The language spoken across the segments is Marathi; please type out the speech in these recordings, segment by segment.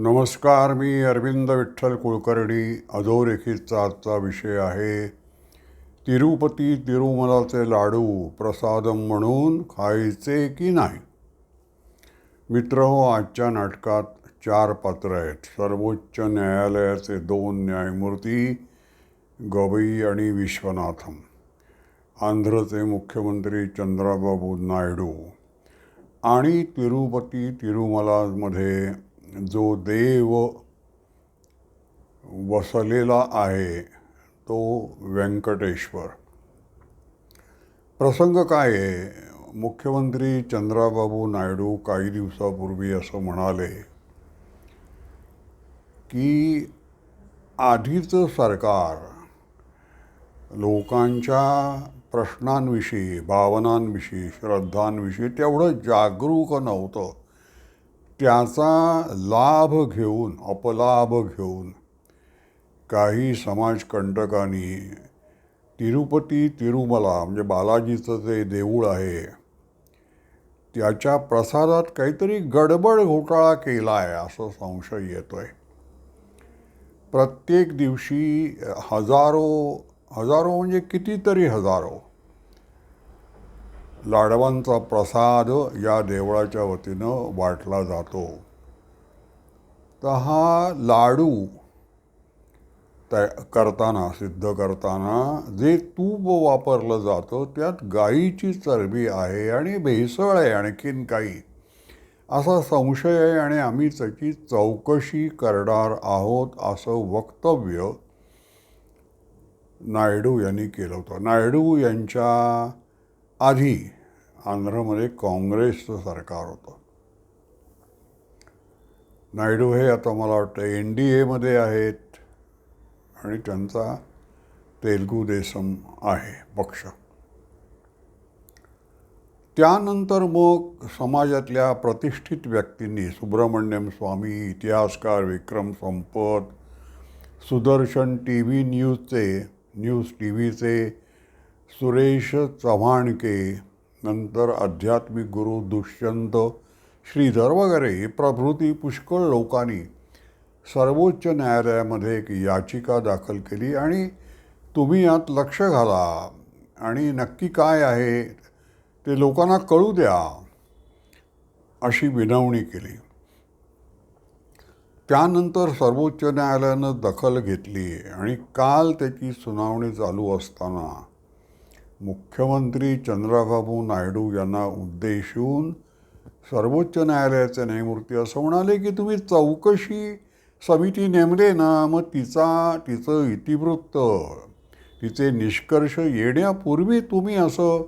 नमस्कार मी अरविंद विठ्ठल कुलकर्णी. अधोरेखितचा आजचा विषय आहे तिरुपती तिरुमलाचे लाडू प्रसादम म्हणून खायचे की नाही? मित्र हो आजच्या नाटकात चार पात्र आहेत. सर्वोच्च न्यायालयाचे दोन न्यायमूर्ती गवई आणि विश्वनाथम. आंध्रचे मुख्यमंत्री चंद्राबाबू नायडू. आणि तिरुपती तिरुमलामध्ये जो देव वसलेला आहे तो व्यंकटेश्वर. प्रसंग काय आहे? मुख्यमंत्री चंद्राबाबू नायडू काही दिवसापूर्वी असं म्हणाले की आधीचं सरकार लोकांच्या प्रश्नांविषयी भावनांविषयी श्रद्धांविषयी तेवढं जागरूक नव्हतं. त्याचा लाभ घेऊन अपलाभ घेऊन काही समाजकंटकांनी तिरुपती तिरुमला म्हणजे बालाजीचं जे देऊळ आहे त्याच्या प्रसादात काहीतरी गडबड घोटाळा केला आहे असं संशय येतो आहे प्रत्येक दिवशी हजारो हजारो म्हणजे कितीतरी हजारो लाडवांचा प्रसाद या देवळाच्या वतीनं वाटला जातो. तर हा लाडू तय करताना सिद्ध करताना जे तूप वापरलं जातं त्यात गाईची चरबी आहे आणि भेसळ आहे आणखीन काही. असा संशय आहे आणि आम्ही त्याची चौकशी करणार आहोत असं वक्तव्य नायडू यांनी केलं होतं. नायडू यांच्या आधी आंध्रमध्ये काँग्रेसचं सरकार होतं. नायडू हे आता मला वाटतं एन डी एमध्ये आहेत आणि त्यांचा तेलगू देसम आहे पक्ष. त्यानंतर मग समाजातल्या प्रतिष्ठित व्यक्तींनी सुब्रमण्यम स्वामी इतिहासकार विक्रम संपत सुदर्शन टी व्ही न्यूजचे न्यूज टी व्हीचे सुरेश चव्हाणके नंतर आध्यात्मिक गुरु दुष्यंत श्रीधर वगैरे प्रभृती पुष्कळ लोकांनी सर्वोच्च न्यायालयामध्ये एक याचिका दाखल केली आणि तुम्ही यात लक्ष घाला. आणि नक्की काय आहे ते लोकांना कळू द्या अशी विनवणी केली. त्यानंतर सर्वोच्च न्यायालयानं दखल घेतली आणि काल त्याची सुनावणी चालू असताना मुख्यमंत्री चंद्राबाबू नायडू यांना उद्देशून सर्वोच्च न्यायालयाचे न्यायमूर्ती असं म्हणाले की तुम्ही चौकशी समिती नेमले ना मग तिचा तिचं इतिवृत्त तिचे निष्कर्ष येण्यापूर्वी तुम्ही असं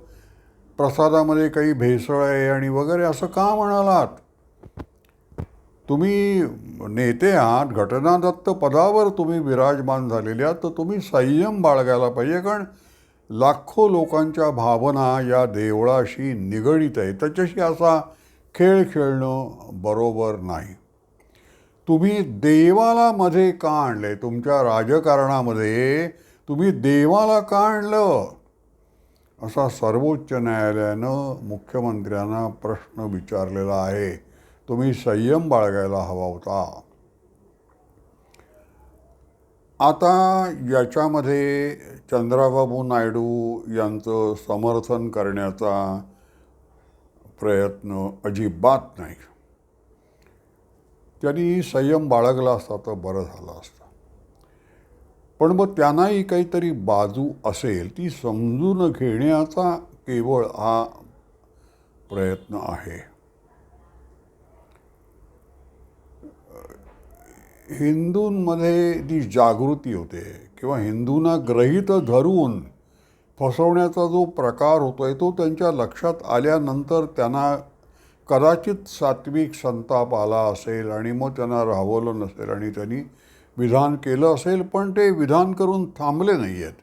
प्रसादामध्ये काही भेसळ आहे आणि वगैरे असं का म्हणालात? तुम्ही नेते आहात घटनादत्त पदावर तुम्ही विराजमान झालेले आहात तर तुम्ही संयम बाळगायला पाहिजे कारण लाखो लोकांच्या भावना या देवळाशी निगडीत आहे. त्याच्याशी असा खेळ खेळणं बरोबर नाही. तुम्ही देवाला मध्ये का आणले तुमच्या राजकारणामध्ये तुम्ही देवाला का आणलं? असा सर्वोच्च न्यायालयानं मुख्यमंत्र्यांना प्रश्न विचारलेला आहे. तुम्ही संयम बाळगायला हवा होता. आता याच्यामध्ये चंद्राबाबू नायडू यांचं समर्थन करण्याचा प्रयत्न अजिबात नाही. त्यांनी संयम बाळगला असता तर बरं झालं असतं. पण मग त्यांनाही काहीतरी बाजू असेल ती समजून घेण्याचा केवळ हा प्रयत्न आहे. हिंदूंमध्ये जी जागृती होते किंवा हिंदूंना ग्रहित धरून फसवण्याचा जो प्रकार होतो आहे तो त्यांच्या लक्षात आल्यानंतर त्यांना कदाचित सात्विक संताप आला असेल आणि मग त्यांना राहवलं नसेल आणि त्यांनी विधान केलं असेल पण ते विधान करून थांबले नाही आहेत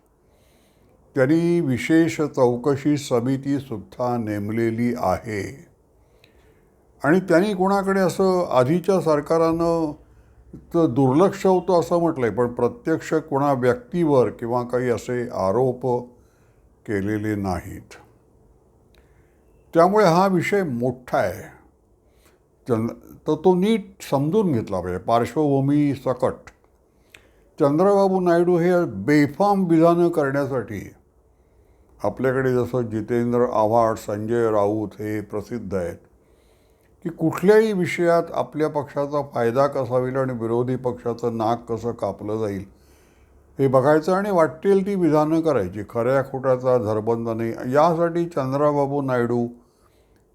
त्यांनी विशेष चौकशी समितीसुद्धा नेमलेली आहे. आणि त्यांनी कोणाकडे असं आधीच्या सरकारानं दुर्लक्ष होतं असं म्हटलं आहे पण प्रत्यक्ष कोणा व्यक्तीवर किंवा काही असे आरोप केलेले नाहीत. त्यामुळे हा विषय मोठा आहे. चंद तर तो नीट समजून घेतला पाहिजे. पार्श्वभूमी सकट. चंद्रबाबू नायडू हे बेफाम विधानं करण्यासाठी आपल्याकडे जसं जितेंद्र आव्हाड संजय राऊत हे प्रसिद्ध आहेत. की कुठल्याही विषयात आपल्या पक्षाचा फायदा कसा होईल आणि विरोधी पक्षाचं नाक कसं कापलं जाईल हे बघायचं आणि वाटेल ती विधानं करायची. खऱ्या खोट्याचा धरबंध नाही. यासाठी चंद्राबाबू नायडू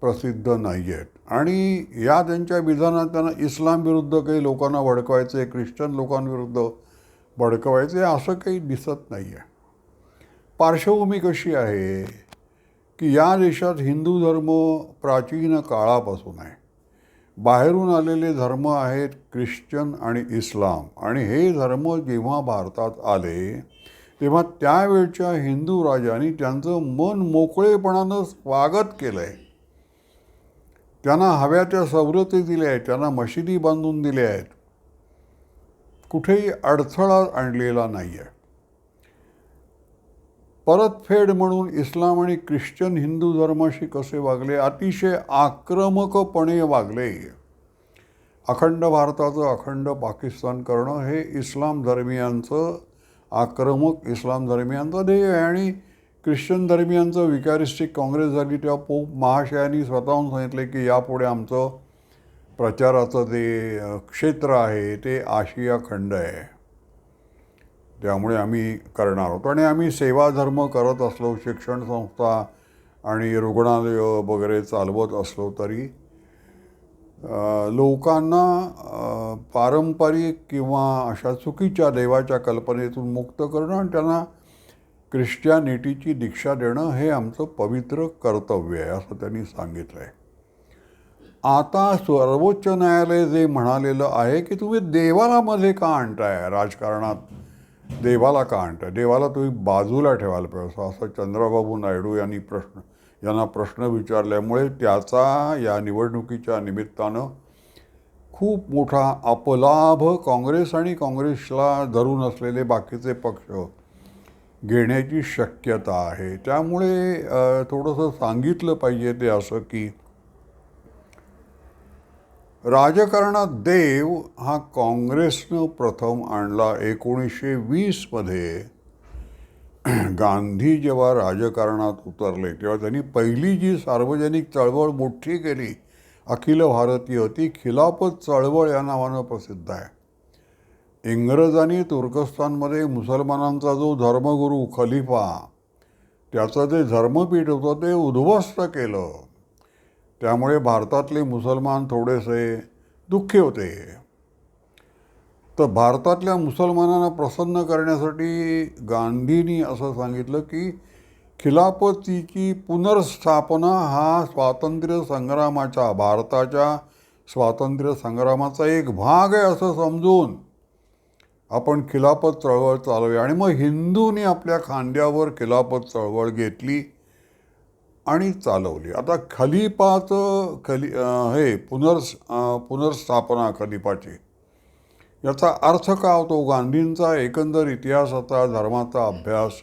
प्रसिद्ध नाही आहेत. आणि या त्यांच्या विधानात त्यांना इस्लाम विरुद्ध काही लोकांना भडकवायचे ख्रिश्चन लोकांविरुद्ध भडकवायचे असं काही दिसत नाही आहे पार्श्वभूमी कशी आहे? की या देशात हिंदू धर्म प्राचीन काळापासून आहे. बाहेरून आलेले धर्म आहेत ख्रिश्चन आणि इस्लाम. आणि हे धर्म जेव्हा भारतात आले तेव्हा त्यावेळच्या हिंदू राजांनी त्यांचं मन मोकळेपणानं स्वागत केलं आहे त्यांना हव्या त्या सवलती दिल्या आहेत त्यांना मशिदी बांधून दिल्या आहेत. कुठेही अडथळा आणलेला नाही आहे परतफेड म्हणून इस्लाम आणि ख्रिश्चन हिंदू धर्माशी कसे वागले? अतिशय आक्रमकपणे वागले. अखंड भारताचं अखंड पाकिस्तान करणं हे इस्लाम धर्मियांचं आक्रमक इस्लाम धर्मियांचं ध्येय आहे आणि ख्रिश्चन धर्मियांचं विकारिस्टिक काँग्रेस झाली तेव्हा पोप महाशयांनी स्वतःहून सांगितले की यापुढे आमचं प्रचाराचं जे क्षेत्र आहे ते आशिया खंड आहे. त्यामुळे आम्ही करणार होतो आणि आम्ही सेवा धर्म करत असलो शिक्षण संस्था आणि रुग्णालय वगैरे चालवत असलो तरी लोकांना पारंपरिक किंवा अशा चुकीच्या देवाच्या कल्पनेतून मुक्त करणं आणि त्यांना ख्रिश्चॅनिटीची दीक्षा देणं हे आमचं पवित्र कर्तव्य आहे असं त्यांनी सांगितलं आहे आता सर्वोच्च न्यायालय जे म्हणालेलं आहे की तुम्ही देवाला मध्ये का आणताय? राजकारणात देवाला का आणता? देवाला तुम्ही बाजूला ठेवायला पाहिजे. असं- चंद्रबाबू नायडू यांनी प्रश्न यांना प्रश्न विचारल्यामुळे त्याचा या निवडणुकीच्या निमित्तानं खूप मोठा अपलाभ काँग्रेस आणि काँग्रेसला धरून असलेले बाकीचे पक्ष घेण्याची शक्यता आहे. त्यामुळे थोडंसं सांगितलं पाहिजे ते असं की राजकारणात देव हा काँग्रेसनं प्रथम आणला एकोणीसशे वीसमध्ये गांधी जेव्हा राजकारणात उतरले तेव्हा त्यांनी पहिली जी सार्वजनिक चळवळ मोठी केली अखिल भारतीय ती खिलाफत चळवळ या नावानं प्रसिद्ध आहे. इंग्रजांनी तुर्कस्तानमध्ये मुसलमानांचा जो धर्मगुरू खलिफा त्याचं जे धर्मपीठ होतं ते उद्ध्वस्त केलं. त्यामुळे भारतातले मुसलमान थोडेसे दुःखी होते. तर भारतातल्या मुसलमानांना प्रसन्न करण्यासाठी गांधींनी असं सांगितलं की खिलापतीची पुनर्स्थापना हा स्वातंत्र्य संग्रामाच्या भारताच्या स्वातंत्र्य संग्रामाचा एक भाग आहे असं समजून आपण खिलापत चळवळ चालवूया. आणि मग हिंदूंनी आपल्या खांद्यावर खिलापत चळवळ घेतली. आणि चालवली. आता खलिपाचं खली हे पुनर्स पुनर्स्थापना खलिपाची याचा अर्थ का होतो? गांधींचा एकंदर इतिहासाचा धर्माचा अभ्यास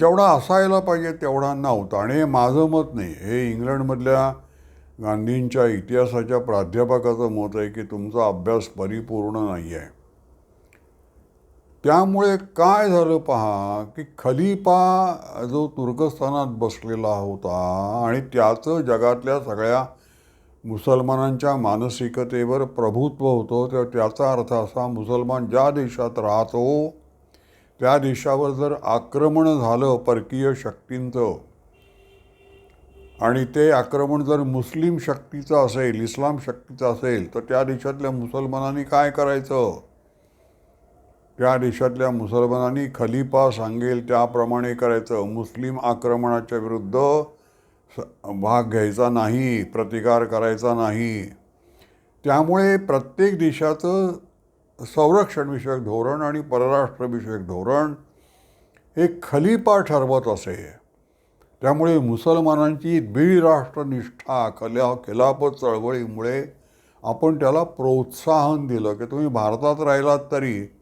जेवढा असायला पाहिजे तेवढा नव्हता. आणि हे माझं मत नाही. हे इंग्लंडमधल्या गांधींच्या इतिहासाच्या प्राध्यापकाचं मत आहे की तुमचा अभ्यास परिपूर्ण नाही आहे त्यामुळे काय झालं पहा की खलिफा जो तुर्कस्थानात बसलेला होता आणि त्याचं जगातल्या सगळ्या मुसलमानांच्या मानसिकतेवर प्रभुत्व होतं तर त्याचा अर्थ असा मुसलमान ज्या देशात राहतो त्या देशावर जर आक्रमण झालं परकीय शक्तींचं आणि ते आक्रमण जर मुस्लिम शक्तीचं असेल इस्लाम शक्तीचं असेल तर त्या देशातल्या मुसलमानांनी काय करायचं? त्या देशातल्या मुसलमानांनी खलिफा सांगेल त्याप्रमाणे करायचं. मुस्लिम आक्रमणाच्या विरुद्ध स- भाग घ्यायचा नाही प्रतिकार करायचा नाही. त्यामुळे प्रत्येक देशाचं संरक्षणविषयक धोरण आणि परराष्ट्रविषयक धोरण हे खलिफा ठरवत असे. त्यामुळे मुसलमानांची द्विराष्ट्रनिष्ठा खल्या खिलाफत चळवळीमुळे आपण त्याला प्रोत्साहन दिलं. की तुम्ही भारतात राहिलात तरी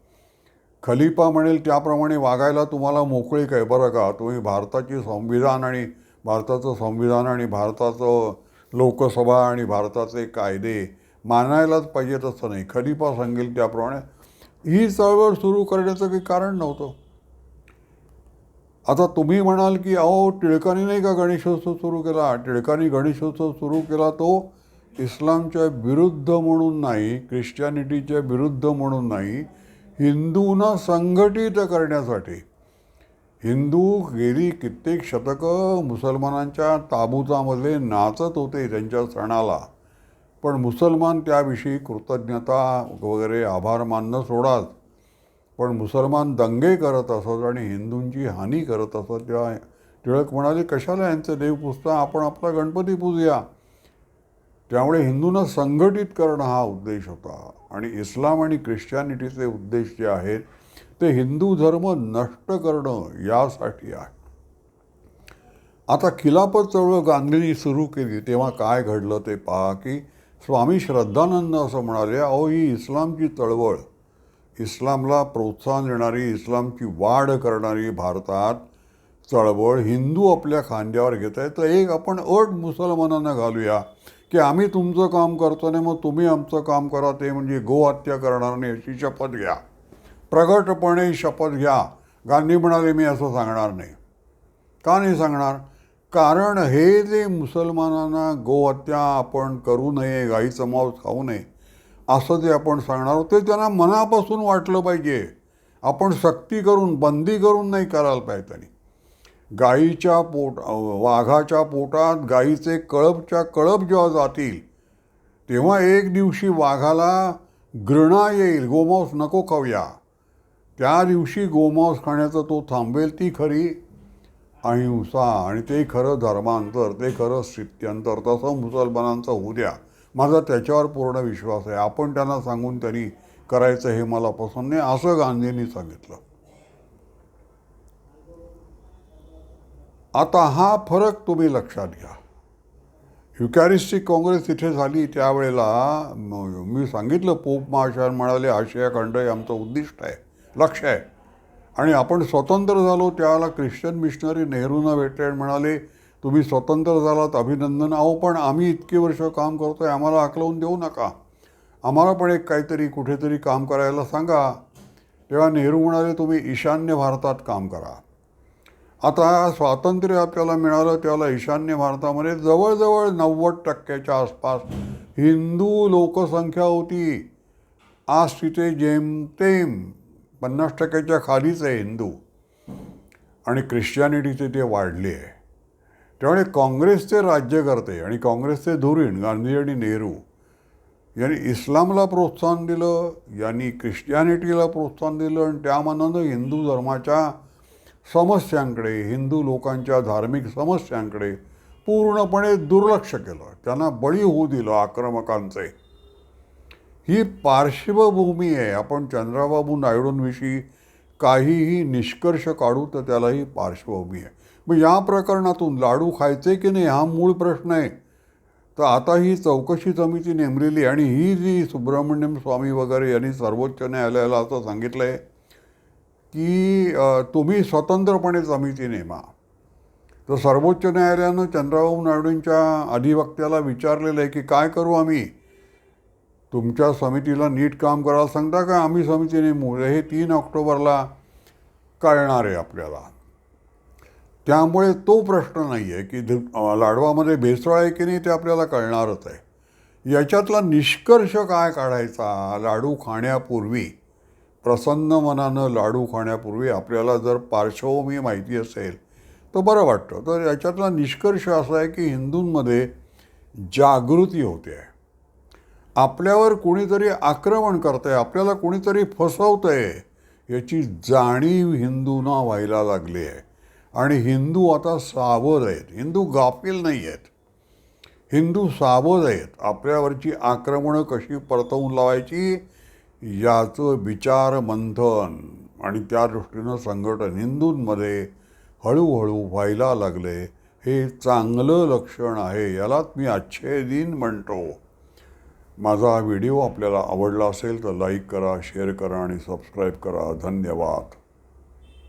खलिफा म्हणेल त्याप्रमाणे वागायला तुम्हाला मोकळीक आहे बरं का? तुम्ही भारताची संविधान आणि भारताचं संविधान आणि भारताचं लोकसभा आणि भारताचे कायदे मानायलाच पाहिजेत असं नाही. खलिफा सांगेल त्याप्रमाणे. ही चळवळ सुरू करण्याचं काही कारण नव्हतं. आता तुम्ही म्हणाल की अहो टिळकांनी नाही का गणेशोत्सव सुरू केला? टिळकांनी गणेशोत्सव सुरू केला तो इस्लामच्या विरुद्ध म्हणून नाही ख्रिश्चॅनिटीच्या विरुद्ध म्हणून नाही हिंदूंना संघटित करण्यासाठी. हिंदू गेली कित्येक शतकं मुसलमानांच्या ताबुतामध्ये नाचत होते त्यांच्या सणाला. पण मुसलमान त्याविषयी कृतज्ञता वगैरे आभार मानणं सोडाच पण मुसलमान दंगे करत असत आणि हिंदूंची हानी करत असत. तेव्हा टिळक म्हणाले कशाला यांचं देव पुजता आपण आपला गणपती पूजूया. त्यामुळे हिंदूंना संघटित करणं हा उद्देश होता. आणि इस्लाम आणि ख्रिश्चॅनिटीचे उद्देश जे आहेत ते हिंदू धर्म नष्ट करणं यासाठी आहे. आता खिलापत चळवळ गांधींनी सुरू केली तेव्हा काय घडलं ते पहा की स्वामी श्रद्धानंद असं म्हणाले अहो ही इस्लामची चळवळ इस्लामला प्रोत्साहन देणारी इस्लामची वाढ करणारी भारतात चळवळ हिंदू आपल्या खांद्यावर घेत आहे तर एक आपण अट मुसलमानांना घालूया. की आम्ही तुमचं काम करतो नाही मग तुम्ही आमचं काम करा ते म्हणजे गोहत्या करणार नाही अशी शपथ घ्या. प्रगटपणे शपथ घ्या. गांधी म्हणाले मी असं सांगणार नाही. का नाही सांगणार? कारण हे जे मुसलमानांना गोहत्या आपण करू नये गाईचं मांस खाऊ नये असं जे आपण सांगणार आहोत ते त्यांना मनापासून वाटलं पाहिजे. आपण सक्ती करून बंदी करून नाही करायला पाहिजे त्यांनी. गाईच्या पोट वाघाच्या पोटात गाईचे कळपच्या कळप जेव्हा जातील तेव्हा एक दिवशी वाघाला घृणा येईल गोमांस नको खाऊया. त्या दिवशी गोमांस खाण्याचं तो थांबवेल ती खरी अहिंसा आणि ते खरं धर्मांतर ते खरं स्थित्यंतर तसं मुसलमानांचं होऊ द्या. माझा त्याच्यावर पूर्ण विश्वास आहे. आपण त्यांना सांगून त्यांनी करायचं हे मला पसंत नाही असं गांधींनी सांगितलं. आता हा फरक तुम्ही लक्षात घ्या. युकॅरिस्टिक काँग्रेस इथे झाली त्यावेळेला मी सांगितलं पोप महाशयान म्हणाले आशिया खंड हे आमचं उद्दिष्ट आहे लक्ष आहे. आणि आपण स्वतंत्र झालो त्याला ख्रिश्चन मिशनरी नेहरूंना भेटले आणि म्हणाले तुम्ही स्वतंत्र झालात अभिनंदन आहो पण आम्ही इतकी वर्ष काम करतो आहे आम्हाला आकलवून देऊ नका. आम्हाला पण एक काहीतरी कुठेतरी काम करायला सांगा. तेव्हा नेहरू म्हणाले तुम्ही ईशान्य भारतात काम करा. आता स्वातंत्र्य आपल्याला मिळालं त्यावेळेला ईशान्य भारतामध्ये जवळजवळ नव्वद टक्क्याच्या आसपास हिंदू लोकसंख्या होती. आज तिथे जेमतेम पन्नास टक्क्याच्या खालीच आहे हिंदू. आणि ख्रिश्चॅनिटीचे ते वाढले आहे. त्यामुळे काँग्रेसचे राज्यकर्ते आणि काँग्रेसचे धुरीण गांधी आणि नेहरू यांनी इस्लामला प्रोत्साहन दिलं यांनी ख्रिश्चॅनिटीला प्रोत्साहन दिलं आणि त्यामानानं हिंदू धर्माच्या समस्यांकडे हिंदू लोकांच्या धार्मिक समस्यांकडे पूर्णपणे दुर्लक्ष केलं. त्यांना बळी होऊ दिलं आक्रमकांचे. ही पार्श्वभूमी आहे. आपण चंद्राबाबू नायडूंविषयी काहीही निष्कर्ष काढू तर त्याला ही पार्श्वभूमी आहे. मग या प्रकरणातून लाडू खायचे की नाही हा मूळ प्रश्न आहे. तर आता ही चौकशी समिती नेमलेली आणि ही जी सुब्रमण्यम स्वामी वगैरे यांनी सर्वोच्च न्यायालयाला असं सांगितलं आहे की तुम्ही स्वतंत्रपणे समिती नेमा. तर सर्वोच्च न्यायालयानं चंद्रबाबू नायडूंच्या अधिवक्त्याला विचारलेलं आहे की काय करू आम्ही? तुमच्या समितीला नीट काम करायला सांगता का? आम्ही समिती नेमू. हे तीन ऑक्टोबरला कळणार आहे आपल्याला. त्यामुळे तो प्रश्न नाही आहे की लाडवामध्ये भेसळ आहे की नाही ते आपल्याला कळणारच आहे. याच्यातला निष्कर्ष काय काढायचा? लाडू खाण्यापूर्वी प्रसन्न मनानं लाडू खाण्यापूर्वी आपल्याला जर पार्श्वभूमी माहिती असेल तर बरं वाटतं. तर याच्यातला निष्कर्ष असा आहे की हिंदूंमध्ये जागृती होते. आहे आपल्यावर कोणीतरी आक्रमण करतंय आपल्याला कोणीतरी फसवतंय याची जाणीव हिंदूंना व्हायला लागली आहे. आणि हिंदू आता सावध आहेत. हिंदू गाफील नाही आहेत. हिंदू सावध आहेत. आपल्यावरची आक्रमणं कशी परतवून लावायची? याचं विचार मंथन आणि त्या दृष्टीनं संघटन हिंदूंमध्ये हळूहळू व्हायला लागले. हे चांगलं लक्षण आहे यालाच मी अच्छे दिन म्हणतो. माझा हा व्हिडिओ आपल्याला आवडला असेल तर लाईक करा शेअर करा आणि सबस्क्राईब करा. धन्यवाद.